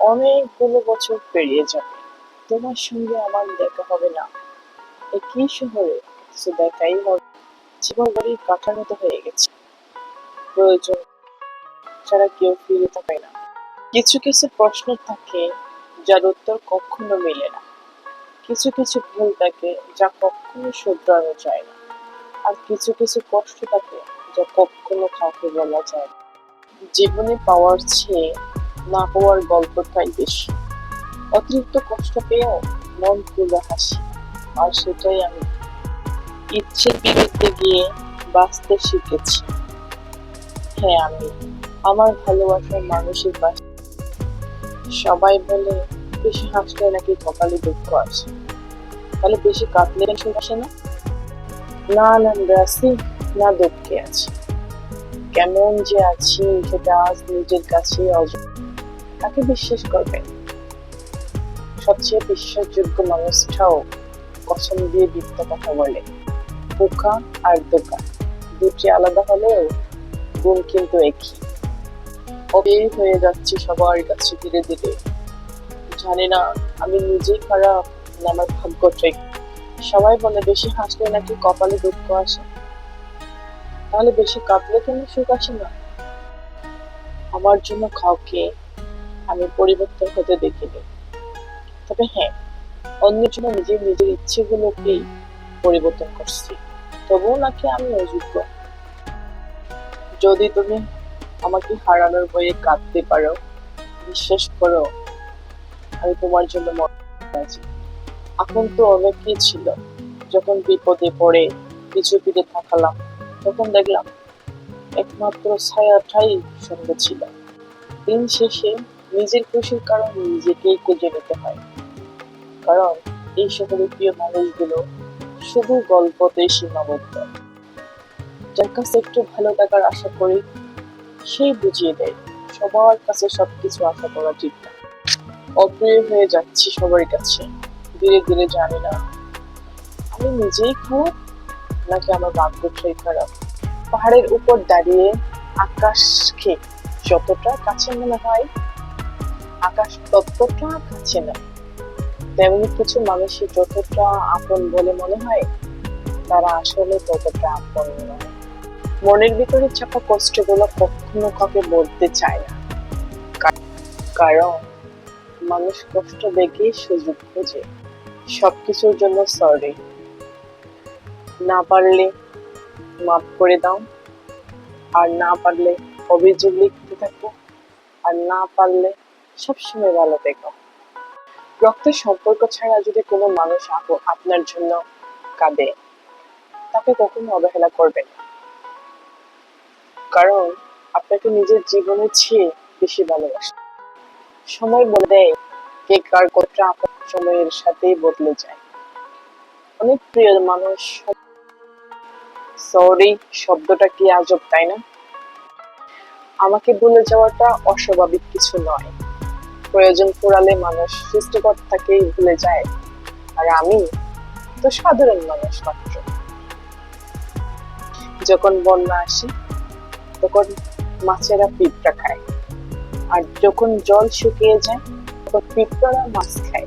অনেকগুলো বছর পেরিয়ে যাবে। তোমার সঙ্গে আমার দেখা হবে না। একই শহরে কিছু দেখাই হবে জীবন বাড়ি কাঠার মতো হয়ে গেছে। প্রয়োজন, ছাড়া কেউ ফিরে থাকে না। কিছু কিছু প্রশ্ন থাকে যার উত্তর কখনো মেলে না। কিছু কিছু ভুল থাকে যা কখনো শুধরানো যায় না। আর কিছু কিছু কষ্ট থাকে যা কখনো কাউকে বলা যায় না। জীবনে পাওয়ার চেয়ে না পাওয়ার গল্পটাই বেশি। অতিরিক্ত কষ্ট পেয়েও মন খুলে হাসি, আর সেটাই আমি ইচ্ছের বিরুদ্ধে গিয়ে বাঁচতে শিখেছি। হ্যাঁ আমি আমার ভালোবাসার মানুষের পাশে সবাই বলে, বেশি হাসলে নাকি কপালে দুঃখ আসে? তাহলে বেশি কাঁদলে সুখ আসে না? না আনন্দে আছি না দুঃখে আছি। কেমন যে আছি, সেটা আজ নিজের কাছে অজ- কাকে বিশ্বাস করবে। সবচেয়ে বিশ্বাসযোগ্য মানুষটাও কসম দিয়ে মিথ্যা কথা বলে। পোকা আর দোকা দুটি আলাদা হলেও গুণ কিন্তু একই। অবেই হয়ে যাচ্ছি সবার কাছে ধীরে ধীরে। জানি না, আমি নিজেই খারাপ আমার ভাগ্য ঠিক। সবাই বলে, বেশি হাসলে নাকি কপালে দুঃখ আসে? তাহলে বেশি কাঁদলে কেন সুখ আসে না? আমার জন্য কাউকে আমি পরিবর্তন হতে দেখিনি। তবে হ্যাঁ অন্যের জন্য নিজের নিজের ইচ্ছেগুলোকেই পরিবর্তন করছি। তবুও নাকি আমি অযোগ্য? যদি তুমি আমাকে হারানোর বয়ে কাঁদতে পারো, বিশ্বাস করো, আমি তোমার জন্য আছি এখন তো অনেকই ছিল? যখন বিপদে পড়ে, পিছু পিঠে থাকালাম তখন দেখলাম একমাত্র ছায়াটাই সঙ্গে ছিল। দিন শেষে নিজের খুশির কারণ নিজেকেই খুঁজে নিতে হয়। কারণ এই শহরের প্রিয় মানুষগুলো শুধু গল্পতে সীমাবদ্ধ। যার কাছে একটু ভালো থাকার আশা করি সেই বুঝিয়ে দেয়, সবার কাছে সবকিছু আশা করা ঠিক না। অপ্রিয় হয়ে যাচ্ছি সবার কাছে, ধীরে ধীরে জানি না, আমি নিজেই খারাপ নাকি আমার ভাগ্যটাই খারাপ? পাহাড়ের উপর দাঁড়িয়ে আকাশকে যতটা কাছে মনে হয় আকাশ ততটা কাছে না। তেমনি কিছু মানুষই যতটা আপন বলে মনে হয়, তারা আসলে ততটা আপন নয়। মনের ভিতরে চাপা কষ্টগুলো কখনো কাউকে বলতে চায় না। কারণ মানুষ কষ্ট দেখেই সুযোগ খোঁজে। সবকিছুর জন্য সরি না পারলে মাফ করে দাও। আর না পারলে অভিযোগ লিখতে থাকো। আর না পারলে সবসময় ভালো থেকো। রক্তের সম্পর্ক ছাড়া যদি কোনো মানুষ আপ- আপনার জন্য কাঁদে, তাকে কখনো অবহেলা করবেন কারণ আপনাকে নিজের জীবনের চেয়ে বেশি ভালোবাসে। সময় বলে দেয় কে কার আপন সময়ের সাথেই বদলে যায়। অনেক প্রিয় মানুষ সরি শব্দটা কি আজব, তাই না? আমাকে ভুলে যাওয়াটা অস্বাভাবিক কিছু নয়। প্রয়োজন পড়ালে মানুষ সৃষ্টিকর্তাকেই ভুলে যায়। আর আমি তো সাধারণ মানুষ মাত্র। যখন বন্যা আসে, তখন মাছেরা পিঁপড়া খায়। আর যখন জল শুকিয়ে যায়, তখন পিঁপড়ারা মাছ খায়।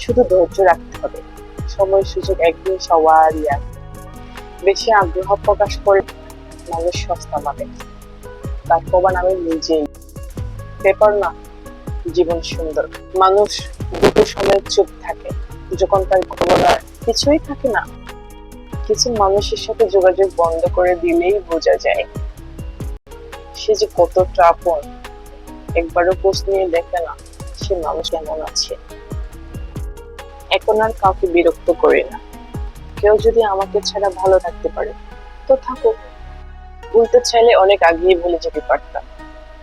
শুধু ধৈর্য রাখতে হবে। সময় সুযোগ একদিন সবারই আসে বেশি আগ্রহ প্রকাশ করে মানুষ সস্তা পাবে তার প্রমাণ আমি নিজেই। পেপার না। জীবন সুন্দর। মানুষ দুটো সময় চুপ থাকে, যখন তার বলার কিছুই থাকে না। কিছু মানুষের সাথে যোগাযোগ বন্ধ করে দিলেই বোঝা যায় সে যে কতটা আপন। একবারও খোঁজ নিয়ে দেখে না সে মানুষ কেমন আছে। এখন আর কাউকে বিরক্ত করি না। কেউ যদি আমাকে ছাড়া ভালো থাকতে পারে, তো থাকুক। ভুলতে চাইলে অনেক আগেই ভুলে যেতে পারতাম।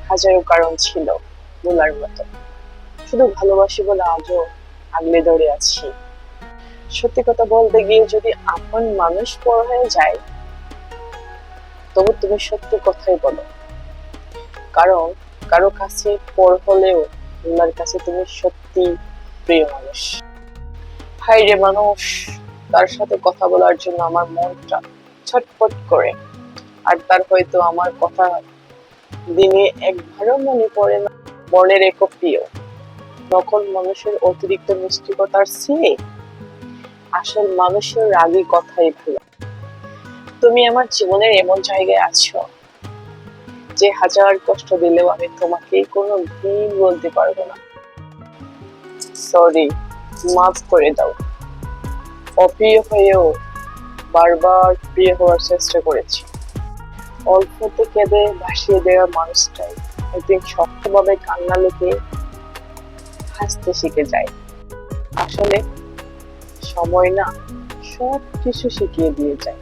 হাজারো কারণ ছিল। ভোলার মতো। শুধু ভালোবাসি বলে আজও আগলে ধরে আছি। সত্যি কথা বলতে গিয়ে যদি আপন মানুষ পর হয়ে যায়, তবু তুমি সত্যি কথাই বলো। কারণ কারও কাছে পর হলেও তোমার কাছে তুমি সত্যি প্রিয় মানুষ। হাই রে মানুষ, তার সাথে কথা বলার জন্য আমার মনটা ছটফট করে। আর তার হয়তো আমার কথা দিনে একবারও মনে পড়ে না। মনে রেখো প্রিয়। নকল মানুষের অতিরিক্ত মিষ্টিকতার চেয়ে আসল মানুষের রাগী কথাই ভালো। তুমি আমার জীবনের এমন জায়গায় আছো যে হাজার কষ্ট দিলেও আমি তোমাকে কোনো দিন বলতে পারব না। সরি মাফ করে দাও। অপ্রিয় হয়েও বারবার প্রিয় হওয়ার চেষ্টা করেছি। অল্পতে কেঁদে ভাসিয়ে দেওয়া মানুষটাই শক্তভাবে কান্না লুকিয়ে হাসতে শিখে যায়। আসলে সময় না সব কিছু শিখিয়ে দিয়ে যায়।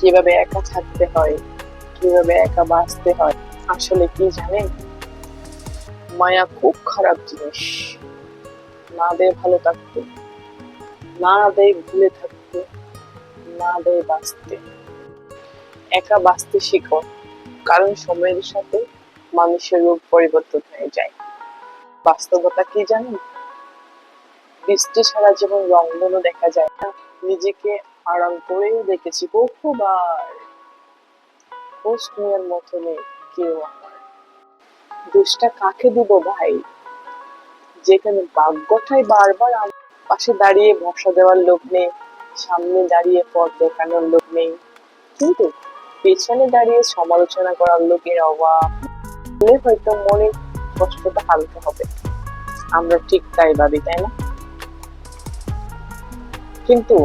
কীভাবে একা থাকতে হয়, কীভাবে একা বাঁচতে হয়, আসলে কি জানেন? মায়া খুব খারাপ জিনিস। না দেয় ভালো থাকতে, না দেয় ভুলে থাকতে, না দেয় বাঁচতে। একা বাঁচতে শিখো। কারণ সময়ের সাথে মানুষের রূপ পরিবর্তন হয়ে যায়। বাস্তবতা কি জানেন? বৃষ্টি ছাড়া যেমন রংধনু দেখা যায় না। নিজেকে আরাম করেও দেখেছি বহুবার। খোঁজ নেওয়ার মতো কেউ আমার। দোষটা কাকে দিব ভাই? যেখানে ভাগ্যটাই বারবার পাশে দাঁড়িয়ে ভরসা দেওয়ার লোক নেই, সামনে দাঁড়িয়ে পথ দেখানোর লোক নেই। কিন্তু পেছনে দাঁড়িয়ে সমালোচনা করার লোকের অভাব হয়তো মনে কষ্টটা হালকা হবে। আমরা ঠিক তাই ভাবি, তাই না? কিন্তু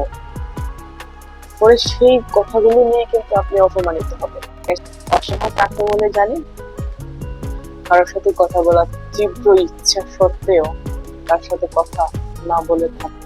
পরে সেই কথাগুলো নিয়ে কিন্তু আপনি অপমানিত হবেন। অসহায় কাকে বলে জানেন? কারোর সাথে কথা বলার তীব্র ইচ্ছা সত্ত্বেও তার সাথে কথা না বলে থাকে।